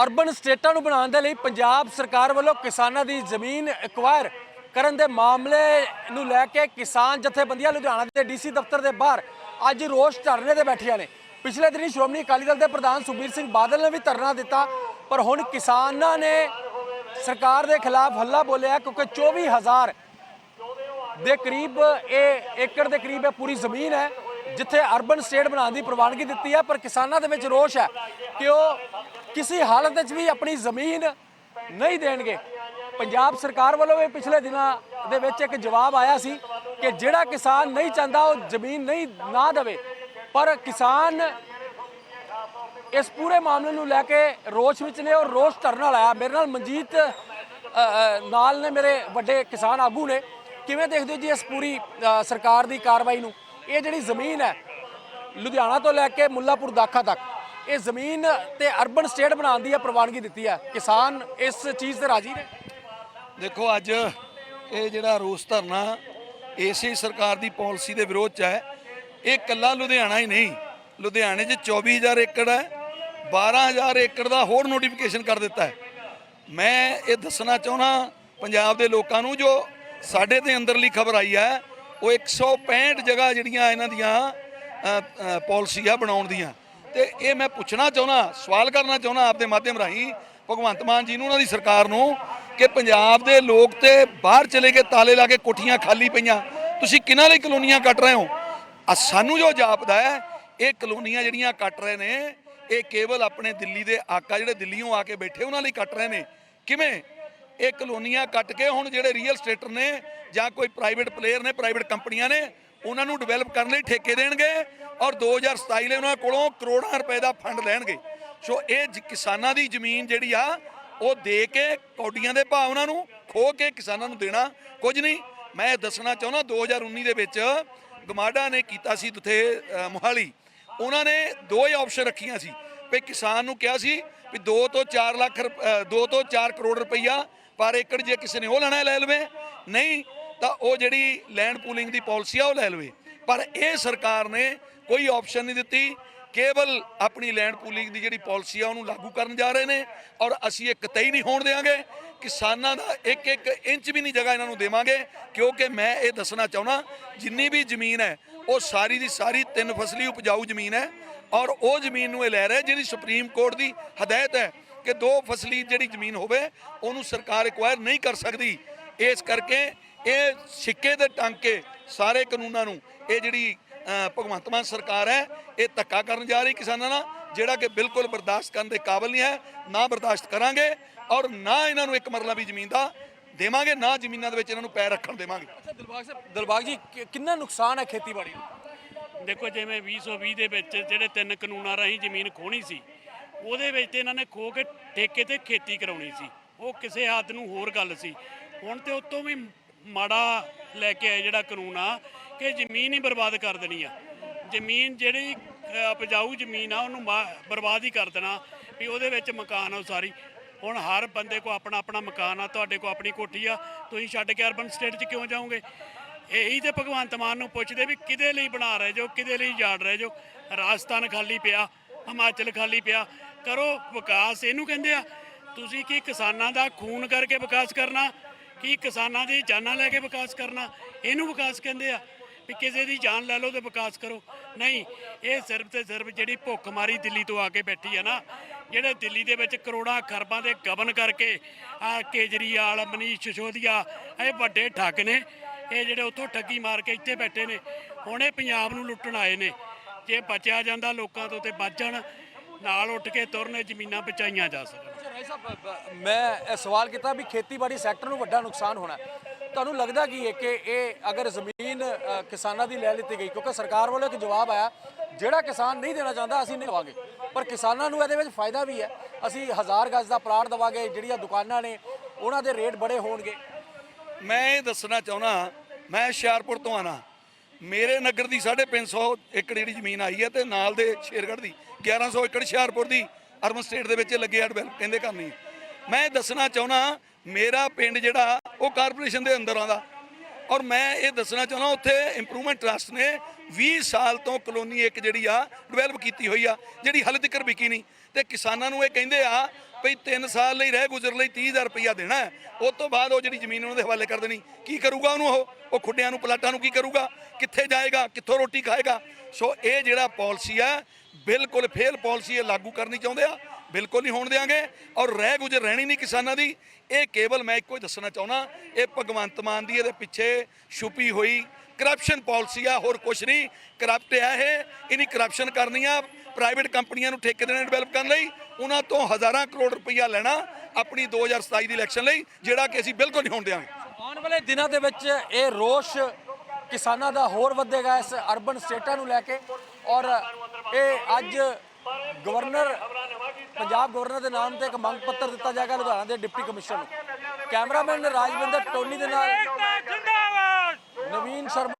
Urban ਸਟੇਟਾਂ ਨੂੰ ਬਣਾਉਣ ਦੇ ਲਈ ਪੰਜਾਬ ਸਰਕਾਰ ਵੱਲੋਂ ਕਿਸਾਨਾਂ ਦੀ ਜ਼ਮੀਨ ਐਕਵਾਇਰ ਕਰਨ ਦੇ ਮਾਮਲੇ ਨੂੰ ਲੈ ਕੇ ਕਿਸਾਨ ਜਥੇਬੰਦੀਆਂ ਲੁਧਿਆਣਾ ਦੇ ਡੀਸੀ ਦਫ਼ਤਰ ਦੇ ਬਾਹਰ ਅੱਜ ਰੋਸ ਧਰਨੇ ਤੇ ਬੈਠੀਆਂ ਨੇ। ਪਿਛਲੇ ਦਿਨੀ ਸ਼੍ਰੋਮਣੀ ਅਕਾਲੀ ਦਲ ਦੇ ਪ੍ਰਧਾਨ ਸੁਖਬੀਰ ਸਿੰਘ ਬਾਦਲ ਨੇ ਵੀ ਧਰਨਾ ਦਿੱਤਾ, ਪਰ ਹੁਣ ਕਿਸਾਨਾਂ ਨੇ ਸਰਕਾਰ ਦੇ ਖਿਲਾਫ ਹੱਲਾ ਬੋਲਿਆ ਕਿਉਂਕਿ 24000 ਦੇ ਕਰੀਬ ਇਹ ਏਕੜ ਦੇ ਕਰੀਬ ਇਹ ਪੂਰੀ ਜ਼ਮੀਨ ਹੈ, ਜਿੱਥੇ ਅਰਬਨ ਸਟੇਟ ਬਣਾਉਣ ਦੀ ਪ੍ਰਵਾਨਗੀ ਦਿੱਤੀ ਹੈ, ਪਰ ਕਿਸਾਨਾਂ ਦੇ ਵਿੱਚ ਰੋਸ਼ ਹੈ ਕਿ ਉਹ ਕਿਸੇ ਹਾਲਤ ਵਿੱਚ ਵੀ ਆਪਣੀ ਜ਼ਮੀਨ ਨਹੀਂ ਦੇਣਗੇ। ਪੰਜਾਬ ਸਰਕਾਰ ਵੱਲੋਂ ਵੀ ਪਿਛਲੇ ਦਿਨਾਂ ਦੇ ਵਿੱਚ ਇੱਕ ਜਵਾਬ ਆਇਆ ਸੀ ਕਿ ਜਿਹੜਾ ਕਿਸਾਨ ਨਹੀਂ ਚਾਹੁੰਦਾ, ਉਹ ਜ਼ਮੀਨ ਨਹੀਂ, ਨਾ ਦੇਵੇ। ਪਰ ਕਿਸਾਨ ਇਸ ਪੂਰੇ ਮਾਮਲੇ ਨੂੰ ਲੈ ਕੇ ਰੋਸ਼ ਵਿੱਚ ਨੇ ਔਰ ਰੋਸ਼ ਧਰਨਾ ਲਾਇਆ ਮੇਰੇ ਨਾਲ ਮਨਜੀਤ ਨਾਲ ਨੇ ਮੇਰੇ ਵੱਡੇ ਕਿਸਾਨ ਆਗੂ ਨੇ। ਕਿਵੇਂ ਦੇਖਦੇ ਹੋ ਜੀ ਇਸ ਪੂਰੀ ਸਰਕਾਰ ਦੀ ਕਾਰਵਾਈ ਨੂੰ? ਇਹ ਜਿਹੜੀ ਜ਼ਮੀਨ ਹੈ, ਲੁਧਿਆਣਾ ਤੋਂ ਲੈ ਕੇ ਮੁੱਲਾਪੁਰ ਦਾਖਾ ਤੱਕ। ਇਹ ਜ਼ਮੀਨ ਤੇ ਅਰਬਨ ਸਟੇਟ ਬਣਾਉਣ ਦੀ ਇਹ ਪ੍ਰਵਾਨਗੀ ਦਿੱਤੀ ਹੈ। ਕਿਸਾਨ ਇਸ ਚੀਜ਼ ਤੇ ਰਾਜੀ ਨੇ। ਦੇਖੋ, ਅੱਜ ਇਹ ਜਿਹੜਾ ਰੋਸ ਧਰਨਾ ਇਸੇ ਸਰਕਾਰ ਦੀ ਪਾਲਿਸੀ ਦੇ ਵਿਰੋਧ ਚ ਹੈ। ਇਹ ਕੱਲਾ ਲੁਧਿਆਣਾ ਹੀ ਨਹੀਂ, ਲੁਧਿਆਣੇ 'ਚ 24000 ਏਕੜ ਹੈ। 12000 ਏਕੜ ਦਾ ਹੋਰ ਨੋਟੀਫਿਕੇਸ਼ਨ ਕਰ ਦਿੱਤਾ ਹੈ। ਮੈਂ ਇਹ ਦੱਸਣਾ ਚਾਹੁੰਦਾ ਪੰਜਾਬ ਦੇ ਲੋਕਾਂ ਨੂੰ, ਜੋ ਸਾਡੇ ਦੇ ਅੰਦਰਲੀ ਖਬਰ ਆਈ ਹੈ, ਉਹ 165 ਜਗ੍ਹਾ ਜਿਹੜੀਆਂ ਇਹਨਾਂ ਦੀਆਂ ਪਾਲਿਸੀ ਆ ਬਣਾਉਣ ਦੀਆਂ। ਤੇ ਇਹ ਮੈਂ ਪੁੱਛਣਾ ਚਾਹੁੰਦਾ, ਸਵਾਲ ਕਰਨਾ ਚਾਹੁੰਦਾ ਆਪਦੇ ਮਾਧਿਅਮ ਰਾਹੀਂ, ਭਗਵੰਤ ਮਾਨ ਜੀ ਨੂੰ, ਉਹਨਾਂ ਦੀ ਸਰਕਾਰ ਨੂੰ, ਕਿ ਪੰਜਾਬ ਦੇ ਲੋਕ ਤੇ ਬਾਹਰ ਚਲੇ ਗਏ, ਤਾਲੇ ਲਾ ਕੇ ਕੋਠੀਆਂ ਖਾਲੀ ਪਈਆਂ। ਤੁਸੀਂ ਕਿਹਨਾਂ ਲਈ ਕਲੋਨੀਆਂ ਕੱਟ ਰਹੇ ਹੋ? ਆ ਸਾਨੂੰ ਜੋ ਜਾਪਦਾ ਹੈ, ਇਹ ਕਲੋਨੀਆਂ ਜਿਹੜੀਆਂ ਕੱਟ ਰਹੇ ਨੇ, ਇਹ ਕੇਵਲ ਆਪਣੇ ਦਿੱਲੀ ਦੇ ਆਕਾ ਜਿਹੜੇ ਦਿੱਲੀੋਂ ਆ ਕੇ ਬੈਠੇ, ਉਹਨਾਂ ਲਈ ਕੱਟ ਰਹੇ ਨੇ। ਕਿਵੇਂ? ਇਹ ਕਲੋਨੀਆਂ ਕੱਟ ਕੇ ਹੁਣ ਜਿਹੜੇ ਰੀਅਲ ਸਟੇਟਰ ਨੇ ਜਾਂ ਕੋਈ ਪ੍ਰਾਈਵੇਟ ਪਲੇਅਰ ਨੇ ਪ੍ਰਾਈਵੇਟ ਕੰਪਨੀਆਂ ਨੇ ਉਹਨਾਂ ਨੂੰ ਡਿਵੈਲਪ ਕਰਨ ਲਈ ਠੇਕੇ ਦੇਣਗੇ ਔਰ 2027 ਲਈ ਉਹਨਾਂ ਕੋਲੋਂ ਕਰੋੜਾਂ ਰੁਪਏ ਦਾ ਫੰਡ ਲੈਣਗੇ। ਸੋ ਇਹ ਜ- ਕਿਸਾਨਾਂ ਦੀ ਜ਼ਮੀਨ ਜਿਹੜੀ ਆ ਉਹ ਦੇ ਕੇ ਕੌਡੀਆਂ ਦੇ ਭਾਅ ਉਹਨਾਂ ਨੂੰ ਖੋ ਕੇ ਕਿਸਾਨਾਂ ਨੂੰ ਦੇਣਾ ਕੁਝ ਨਹੀਂ। ਮੈਂ ਦੱਸਣਾ ਚਾਹੁੰਦਾ 2019 ਦੇ ਵਿੱਚ ਗਮਾਡਾ ਨੇ ਕੀਤਾ ਸੀ ਉੱਥੇ ਅ, ਮੋਹਾਲੀ। ਉਹਨਾਂ ਨੇ ਦੋ ਹੀ ਆਪਸ਼ਨ ਰੱਖੀਆਂ ਸੀ। ਵੀ ਕਿਸਾਨ ਨੂੰ ਕਿਹਾ ਸੀ ਵੀ 2 ਤੋਂ 4 ਲੱਖ 2 ਤੋਂ 4 ਕਰੋੜ ਰੁਪਈਆ ਪਰ ਏਕੜ ਜੇ ਕਿਸੇ ਨੇ ਉਹ ਲੈਣਾ ਲੈ ਲਵੇ। ਨਹੀਂ ਤਾਂ ਉਹ ਜਿਹੜੀ ਲੈਂਡ ਪੂਲਿੰਗ ਦੀ ਪਾਲਿਸੀ ਆ ਉਹ ਲੈ ਲਵੇ। ਪਰ ਇਹ ਸਰਕਾਰ ਨੇ ਕੋਈ ਆਪਸ਼ਨ ਨਹੀਂ ਦਿੱਤੀ। ਕੇਵਲ ਆਪਣੀ ਲੈਂਡ ਪੂਲਿੰਗ ਦੀ ਜਿਹੜੀ ਪਾਲਿਸੀ ਆ ਉਹਨੂੰ ਲਾਗੂ ਕਰਨ ਜਾ ਰਹੇ ਨੇ ਔਰ ਅਸੀਂ ਇਹ ਕਤਈ ਨਹੀਂ ਹੋਣ ਦੇਵਾਂਗੇ ਕਿਸਾਨਾਂ ਦਾ ਇੱਕ ਇੱਕ ਇੰਚ ਵੀ ਨਹੀਂ ਜਗ੍ਹਾ ਇਹਨਾਂ ਨੂੰ ਦੇਵਾਂਗੇ। ਕਿਉਂਕਿ ਮੈਂ ਇਹ ਦੱਸਣਾ ਚਾਹੁੰਦਾ, ਜਿੰਨੀ ਵੀ ਜ਼ਮੀਨ ਹੈ, ਉਹ ਸਾਰੀ ਦੀ ਸਾਰੀ ਤਿੰਨ ਫਸਲੀ ਉਪਜਾਊ ਜ਼ਮੀਨ ਹੈ ਔਰ ਉਹ ਜ਼ਮੀਨ ਨੂੰ ਇਹ ਲੈ ਰਿਹਾ ਜਿਹੜੀ ਸੁਪਰੀਮ ਕੋਰਟ ਦੀ ਹਦਾਇਤ ਹੈ ਕਿ ਦੋ ਫਸਲੀ ਜਿਹੜੀ ਜ਼ਮੀਨ ਹੋਵੇ, ਉਹਨੂੰ ਸਰਕਾਰ ਐਕਵਾਇਰ ਨਹੀਂ ਕਰ ਸਕਦੀ। ਇਸ ਕਰਕੇ ਇਹ ਸਿੱਕੇ ਦੇ ਟਾਂਕੇ ਸਾਰੇ ਕਾਨੂੰਨਾਂ ਨੂੰ ਇਹ ਜਿਹੜੀ ਭਗਵੰਤ ਮਾਨ ਸਰਕਾਰ ਹੈ ਇਹ ਧੱਕਾ ਕਰਨ ਜਾ ਰਹੀ ਕਿਸਾਨਾਂ ਨਾਲ ਜਿਹੜਾ ਕਿ ਬਿਲਕੁਲ ਬਰਦਾਸ਼ਤ ਕਰਨ ਦੇ ਕਾਬਿਲ ਨਹੀਂ ਹੈ ਨਾ ਬਰਦਾਸ਼ਤ ਕਰਾਂਗੇ ਔਰ ਨਾ ਇਹਨਾਂ ਨੂੰ ਇੱਕ ਮਰਲਾ ਵੀ ਜ਼ਮੀਨ ਦਾ ਦੇਵਾਂਗੇ ਨਾ ਜ਼ਮੀਨਾਂ ਦੇ ਵਿੱਚ ਇਹਨਾਂ ਨੂੰ ਪੈਰ ਰੱਖਣ ਦੇਵਾਂਗੇ। ਅੱਛਾ ਦਿਲਬਾਗ ਸਾਹਿਬ ਦਿਲਬਾਗ ਜੀ ਕਿ- ਕਿੰਨਾ ਨੁਕਸਾਨ ਹੈ ਖੇਤੀਬਾੜੀ ਨੂੰ? ਦੇਖੋ ਜਿਵੇਂ 2020 ਦੇ ਵਿੱਚ ਜਿਹੜੇ ਤਿੰਨ ਕਾਨੂੰਨਾਂ ਰਾਹੀਂ ਜ਼ਮੀਨ ਖੋਣੀ ਸੀ ਉਹਦੇ ਵਿੱਚ ਤੇ ਇਹਨਾਂ ਨੇ ਖੋ ਕੇ ਠੇਕੇ ਤੇ ਖੇਤੀ ਕਰਾਉਣੀ ਸੀ। ਉਹ ਕਿਸੇ ਹੱਦ ਨੂੰ ਹੋਰ ਗੱਲ ਸੀ। ਹੁਣ ਤੇ ਉਤੋਂ ਵੀ ਮਾੜਾ ਲੈ ਕੇ ਆਏ ਜਿਹੜਾ ਕਾਨੂੰਨ ਆ ਕਿ ਜ਼ਮੀਨ ਹੀ ਬਰਬਾਦ ਕਰ ਦੇਣੀ ਆ। ਜ਼ਮੀਨ ਜਿਹੜੀ ਉਪਜਾਊ ਜ਼ਮੀਨ ਆ, ਉਹਨੂੰ ਮਾ- ਬਰਬਾਦ ਹੀ ਕਰ ਦੇਣਾ ਵੀ ਉਹਦੇ ਵਿੱਚ ਮਕਾਨ ਆ ਉਹ ਸਾਰੀ। ਹੁਣ ਹਰ ਬੰਦੇ ਕੋ ਆਪਣਾ ਆਪਣਾ ਮਕਾਨ ਆ, ਤੁਹਾਡੇ ਕੋ ਆਪਣੀ ਕੋਠੀ ਆ, ਤੁਸੀਂ ਛੱਡ ਕੇ ਅਰਬਨ ਸਟੇਟ 'ਚ ਕਿਉਂ ਜਾਓਗੇ? ਇਹੀ ਤੇ ਭਗਵੰਤ ਮਾਨ ਨੂੰ ਪੁੱਛਦੇ ਵੀ ਕਿਹਦੇ ਲਈ ਬਣਾ ਰਹੇ ਜੋ, ਕਿਹਦੇ ਲਈ ਜਾੜ ਰਹੇ ਜੋ। ਰਾਜਸਥਾਨ ਖਾਲੀ ਪਿਆ, ਹਿਮਾਚਲ ਖਾਲੀ ਪਿਆ, ਕਰੋ ਵਿਕਾਸ, ਇਹਨੂੰ ਕਹਿੰਦੇ ਆ। ਤੁਸੀਂ ਕੀ ਕਿਸਾਨਾਂ ਦਾ ਖੂਨ ਕਰਕੇ ਵਿਕਾਸ ਕਰਨਾ? ਕੀ ਕਿਸਾਨਾਂ ਦੀ ਜਾਨਾਂ ਲੈ ਕੇ ਵਿਕਾਸ ਕਰਨਾ, ਇਹਨੂੰ ਵਿਕਾਸ ਕਹਿੰਦੇ ਆ ਵੀ ਕਿਸੇ ਦੀ ਜਾਨ ਲੈ ਲਓ ਤੇ ਵਿਕਾਸ ਕਰੋ। ਨਹੀਂ, ਇਹ ਸਿਰਫ ਤੇ ਸਿਰਫ ਜਿਹੜੀ ਭੁੱਖ ਮਾਰੀ ਦਿੱਲੀ ਤੋਂ ਆ ਕੇ ਬੈਠੀ ਆ ਨਾ, ਜਿਹੜੇ ਦਿੱਲੀ ਦੇ ਵਿੱਚ ਕਰੋੜਾਂ ਖਰਬਾਂ ਦੇ ਗਬਨ ਕਰਕੇ ਆ ਕੇਜਰੀਵਾਲ, ਮਨੀਸ਼ ਸਿਸੋਦੀਆ, ਇਹ ਵੱਡੇ ਠੱਗ ਨੇ। ਇਹ ਜਿਹੜੇ ਉੱਥੋਂ ਠੱਗੀ ਮਾਰ ਕੇ ਇੱਥੇ ਬੈਠੇ ਨੇ, ਹੁਣ ਇਹ ਪੰਜਾਬ ਨੂੰ ਲੁੱਟਣ ਆਏ ਨੇ। ਜੇ ਬਚਿਆ ਜਾਂਦਾ ਲੋਕਾਂ ਤੋਂ ਤੇ ਬਚ ਜਾਣ ਨਾਲ ਉੱਠ ਕੇ ਤੁਰਨੇ ਜ਼ਮੀਨਾਂ ਬਚਾਈਆਂ ਜਾ ਸਕਣ। ਰਾਏ ਸਾਹਿਬ ਮੈਂ ਇਹ ਸਵਾਲ ਕੀਤਾ ਵੀ ਖੇਤੀਬਾੜੀ ਸੈਕਟਰ ਨੂੰ ਵੱਡਾ ਨੁਕਸਾਨ ਹੋਣਾ। ਤੁਹਾਨੂੰ ਲੱਗਦਾ ਕੀ ਹੈ ਕਿ ਇਹ ਅਗਰ ਜ਼ਮੀਨ ਕਿਸਾਨਾਂ ਦੀ ਲੈ ਲਿੱਤੀ ਗਈ ਕਿਉਂਕਿ ਸਰਕਾਰ ਵੱਲੋਂ ਇੱਕ ਜਵਾਬ ਆਇਆ ਜਿਹੜਾ ਕਿਸਾਨ ਨਹੀਂ ਦੇਣਾ ਚਾਹੁੰਦਾ ਅਸੀਂ ਨਹੀਂ ਲਵਾਂਗੇ ਪਰ ਕਿਸਾਨਾਂ ਨੂੰ ਇਹਦੇ ਵਿੱਚ ਫਾਇਦਾ ਵੀ ਹੈ। ਅਸੀਂ ਹਜ਼ਾਰ ਗਜ਼ ਦਾ ਪਲਾਟ ਦਵਾਂਗੇ ਜਿਹੜੀਆਂ ਦੁਕਾਨਾਂ ਨੇ ਉਹਨਾਂ ਦੇ ਰੇਟ ਬੜੇ ਹੋਣਗੇ। ਮੈਂ ਇਹ ਦੱਸਣਾ ਚਾਹੁੰਦਾ ਮੈਂ ਹੁਸ਼ਿਆਰਪੁਰ ਤੋਂ ਆਣਾ ਮੇਰੇ ਨਗਰ ਦੀ 350 ਏਕੜ ਜਿਹੜੀ ਜ਼ਮੀਨ ਆਈ ਹੈ ਤੇ ਨਾਲ ਦੇ ਸ਼ੇਰਗੜ੍ਹ ਦੀ 1100 ਏਕੜ ਹੁਸ਼ਿਆਰਪੁਰ ਦੀ ਅਰਬਨ ਸਟੇਟ ਦੇ ਵਿੱਚ ਲੱਗੇ ਆ ਡਿਵੈਲਪ ਕਹਿੰਦੇ ਕਰਨੀ ਮੈਂ ਇਹ ਦੱਸਣਾ ਚਾਹੁੰਦਾ ਮੇਰਾ ਪਿੰਡ ਜਿਹੜਾ, ਉਹ ਕਾਰਪੋਰੇਸ਼ਨ ਦੇ ਅੰਦਰ ਆਉਂਦਾ ਔਰ ਮੈਂ ਇਹ ਦੱਸਣਾ ਚਾਹੁੰਦਾ ਉੱਥੇ ਇੰਪਰੂਵਮੈਂਟ ਟਰਸਟ ਨੇ 20 ਸਾਲ ਤੋਂ ਕਲੋਨੀ ਇੱਕ ਜਿਹੜੀ ਆ ਡਿਵੈਲਪ ਕੀਤੀ ਹੋਈ ਆ, ਜਿਹੜੀ ਹਾਲੇ ਤੱਕ ਵਿਕੀ ਨਹੀਂ। ਤੇ ਕਿਸਾਨਾਂ ਨੂੰ ਇਹ ਕਹਿੰਦੇ ਆ ਭਈ 3 ਸਾਲ ਲਈ ਰਹਿ ਗੁਜ਼ਰ ਲਈ 30000 ਰੁਪਇਆ ਦੇਣਾ ਹੈ। ਉਸ ਤੋਂ ਬਾਅਦ ਉਹ ਜਿਹੜੀ ਜ਼ਮੀਨ ਉਹਨਾਂ ਦੇ ਹਵਾਲੇ ਕਰ ਦੇਣੀ। ਕੀ ਕਰੂਗਾ ਉਹਨੂੰ ਉਹ? ਉਹ ਖੁੱਡਿਆਂ ਨੂੰ, ਪਲਾਟਾਂ ਨੂੰ ਕੀ ਕਰੂਗਾ? ਕਿੱਥੇ ਜਾਏਗਾ? ਕਿੱਥੋਂ ਰੋਟੀ ਖਾਏਗਾ? ਸੋ ਇਹ ਜਿਹੜਾ ਪਾਲਿਸੀ ਆ ਬਿਲਕੁਲ ਫੇਲ ਪਾਲਿਸੀ ਇਹ ਲਾਗੂ ਕਰਨੀ ਚਾਹੁੰਦੇ ਆ। ਬਿਲਕੁਲ ਨਹੀਂ ਹੋਣ ਦੇਾਂਗੇ ਔਰ ਰਹਿ ਗੁਜ਼ਰ ਰਹਿਣੀ ਨਹੀਂ ਕਿਸਾਨਾਂ ਦੀ। ਇਹ ਕੇਵਲ ਮੈਂ ਇੱਕੋ ਹੀ ਦੱਸਣਾ ਚਾਹੁੰਦਾ। ਇਹ ਭਗਵੰਤ ਮਾਨ ਦੀ ਇਹਦੇ ਪਿੱਛੇ ਛੁਪੀ ਹੋਈ ਕਰਪਸ਼ਨ ਪਾਲਿਸੀ ਆ। ਹੋਰ ਕੁਛ ਨਹੀਂ। ਕਰਪਟ ਆ ਇਹ। ਇਹਨੀ ਕਰਪਸ਼ਨ ਕਰਨੀ ਆ। ਪ੍ਰਾਈਵੇਟ ਕੰਪਨੀਆਂ ਨੂੰ ਠੇਕੇ ਦੇਣੇ ਡਿਵੈਲਪ ਕਰਨ ਲਈ ਉਹਨਾਂ ਤੋਂ ਹਜ਼ਾਰਾਂ ਕਰੋੜ ਰੁਪਈਆ ਲੈਣਾ ਆਪਣੀ 2027 ਦੀ ਇਲੈਕਸ਼ਨ ਲਈ ਜਿਹੜਾ ਕਿ ਅਸੀਂ ਬਿਲਕੁਲ ਨਹੀਂ ਹੋਣ ਦੇਵਾਂਗੇ ਆਉਣ ਵਾਲੇ ਦਿਨਾਂ ਦੇ ਵਿੱਚ ਇਹ ਰੋਸ਼ ਕਿਸਾਨਾਂ ਦਾ ਹੋਰ ਵਧੇਗਾ ਇਸ ਅਰਬਨ ਸਟੇਟਾਂ ਨੂੰ ਲੈ ਕੇ ਔਰ ਇਹ ਅੱਜ ਗਵਰਨਰ ਪੰਜਾਬ ਗਵਰਨਰ ਦੇ ਨਾਮ ਤੇ ਇੱਕ ਮੰਗ ਪੱਤਰ ਦਿੱਤਾ ਜਾਏਗਾ ਲੁਧਿਆਣਾ ਦੇ ਡਿਪਟੀ ਕਮਿਸ਼ਨਰ ਨੂੰ। ਕੈਮਰਾਮੈਨ ਰਾਜਵਿੰਦਰ ਟੋਨੀ ਦੇ ਨਾਲ ਨਵੀਨ ਸ਼ਰਮਾ